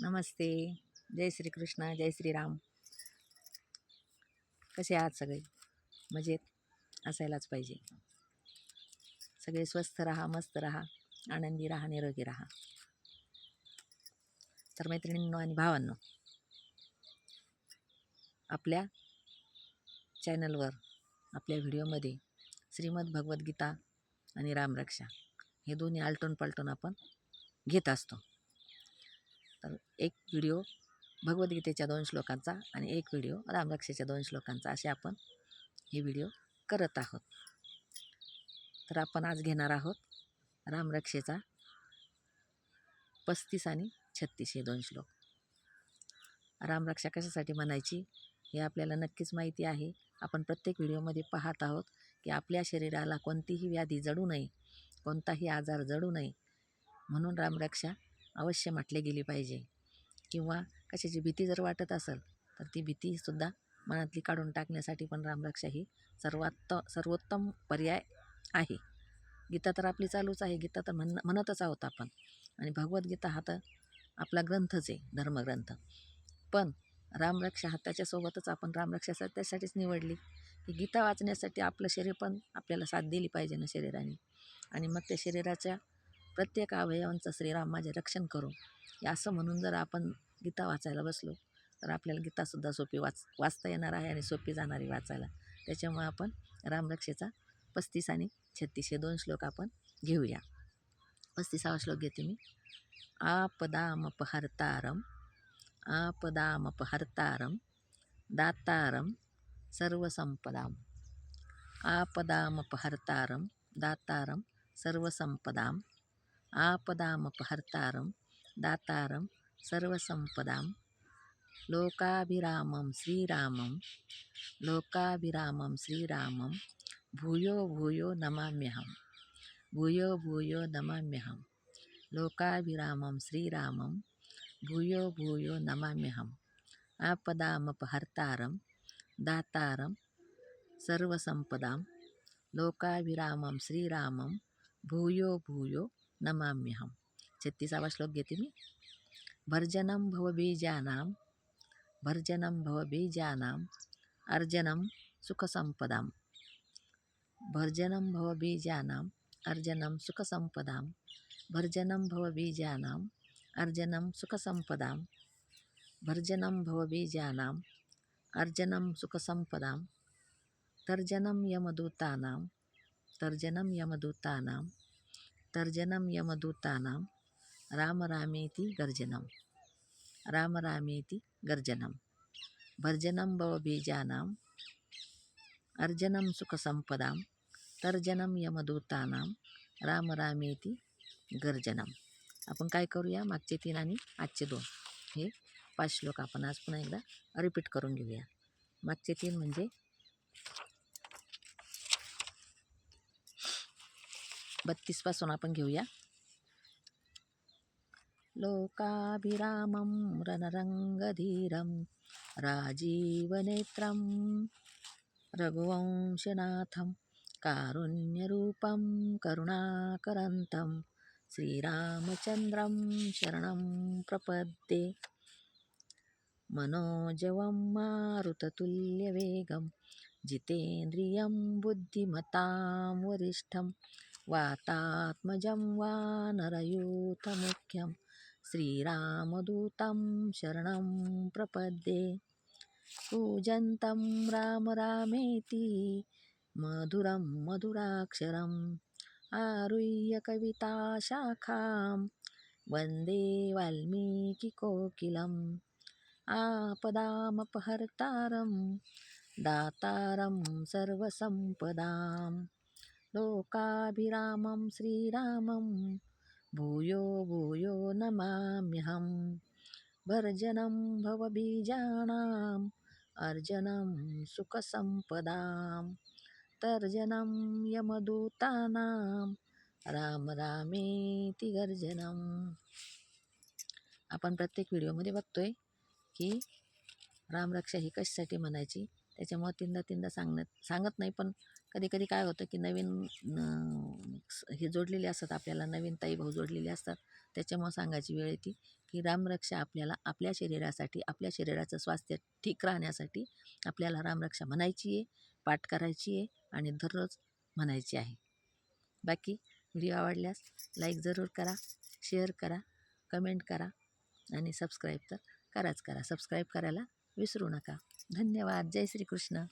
नमस्ते. जय श्री कृष्णा जय श्रीराम. कसे आहात सगळे? मजेत? असायलाच पाहिजे. सगळे स्वस्थ राहा मस्त राहा आनंदी राहा निरोगी राहा. तर मैत्रिणींनो आणि भावांनो आपल्या चॅनलवर आपल्या व्हिडिओमध्ये श्रीमद भगवद्गीता आणि रामरक्षा हे दोन्ही आलटून पालटून आपण घेत असतो. तर एक व्हिडिओ भगवद्गीतेच्या दोन श्लोकांचा आणि एक व्हिडिओ रामरक्षेच्या दोन श्लोकांचा असे आपण हे व्हिडिओ करत आहोत. तर आपण आज घेणार आहोत रामरक्षेचा पस्तीस आणि छत्तीस हे दोन श्लोक. रामरक्षा कशासाठी म्हणायची हे आपल्याला नक्कीच माहिती आहे. आपण प्रत्येक व्हिडिओमध्ये पाहत आहोत की आपल्या शरीराला कोणतीही व्याधी जडू नये कोणताही आजार जडू नये म्हणून रामरक्षा अवश्य म्हटली गेली पाहिजे. किंवा कशाची भीती जर वाटत असेल तर ती भीतीसुद्धा मनातली काढून टाकण्यासाठी पण रामरक्षा ही सर्वात सर्वोत्तम पर्याय आहे. गीता तर आपली चालूच आहे. गीता तर म्हण म्हणतच आहोत आपण. आणि भगवद्गीता हा तर आपला ग्रंथच आहे धर्मग्रंथ. पण रामरक्षा हा त्याच्यासोबतच आपण रामरक्षा त्यासाठीच निवडली की गीता वाचण्यासाठी आपलं शरीर पण आपल्याला साथ दिली पाहिजे ना शरीराने. आणि मग त्या शरीराच्या प्रत्येक अवयवांचं श्रीराम माझे रक्षण करू. हे असं म्हणून जर आपण गीता वाचायला बसलो तर आपल्याला गीतासुद्धा सोपी वाच वाचता येणार आहे आणि सोपी जाणारी वाचायला. त्याच्यामुळे आपण रामरक्षेचा पस्तीस आणि छत्तीस हे दोन श्लोक आपण घेऊया. पस्तीसावा श्लोक घेते मी. आपदामपहर्तारम आपदामपहर्तारम दातारम सर्वसंपदाम. आपदामपहर्तारम दातारम सर्वसंपदाम. आपदामपहर्तारं दातारं सर्वसंपदां लोकाभिरामं श्रीरामं लोकाभिरामं श्रीरामं भूयो भूयो नमाम्यहं भूयो भूयो नमाम्यहं। लोकाभिरामं श्रीरामं भूयो भूयो नमाम्यहम् आपदामपहर्तारं दातारं सर्वसंपदां लोकाभिरामं श्रीरामं भूयो भूयो नमाम्यहं छत्तीसावा श्लोक घेते मी. भर्जनं भवबीजानां भर्जनं भवबीजानाम् अर्जनं सुखसम्पदां भर्जनं भवबीजानाम् अर्जनं सुखसम्पदां भर्जनं भवबीजानाम् अर्जनं सुखसम्पदां भर्जनं भवबीजानाम् अर्जनं सुखसम्पदां तर्जनं यमदूतानां तर्जनं यमदूतानां तर्जनं यमदूतानां। रामरामेति गर्जनं। रामरामेति गर्जनं। भर्जनं भवबीजानाम् अर्जनं सुखसंपदां तर्जनं यमदूतानां। रामरामेति गर्जनं। आपण काय करूया? मागचे तीन आणि आजचे दोन. हे पाच श्लोक आपण आज पुन्हा एकदा रिपीट करून घेऊया. मागचे तीन म्हणजे बत्तीसपासून आपण घेऊया. लोकाभिरामं रणरङ्गधीरं राजीवनेत्रं रघुवंशनाथं कारुण्यरूपं करुणाकरन्तं श्रीरामचन्द्रं शरणं प्रपद्ये. मनोजवं मारुततुल्यवेगं जितेन्द्रियं बुद्धिमतां वरिष्ठं वातात्मजं वा नरयूतमुख्यं श्रीरामदूतं शरणं प्रपद्ये। पूजन्तं राम रामेति मधुरं मधुराक्षरम् आरुह्य कविताशाखां वन्दे वाल्मीकिकोकिलम् आपदामपहर्तारं दातारं सर्वसम्पदाम्। लोकाभिरामं श्रीरामं। भूयो भूयो नमाम्यहं। भर्जनं भवबीजानाम्। अर्जनं सुखसम्पदां तर्जनं यमदूतानां राम रामेति गर्जनम्। आपण प्रत्येक व्हिडिओमध्ये बघतोय की रामरक्षा ही कशासाठी म्हणायची? त्याच्यामुळं तीनदा तीनदा सांगण्यात सांगत नाही. पण कधी कधी काय होतं की नवीन हे जोडलेले असतात आपल्याला नवीन ताई भाऊ जोडलेले असतात. त्याच्यामुळं सांगायची वेळ येते की रामरक्षा आपल्याला आपल्या शरीरासाठी आपल्या शरीराचं स्वास्थ्य ठीक राहण्यासाठी आपल्याला रामरक्षा म्हणायची आहे पाठ करायची आहे आणि दररोज म्हणायची आहे. बाकी व्हिडिओ आवडल्यास लाईक जरूर करा शेअर करा कमेंट करा आणि सबस्क्राईब तर कराच करा. सबस्क्राईब करायला विसरू नका. धन्यवाद. जय श्रीकृष्ण.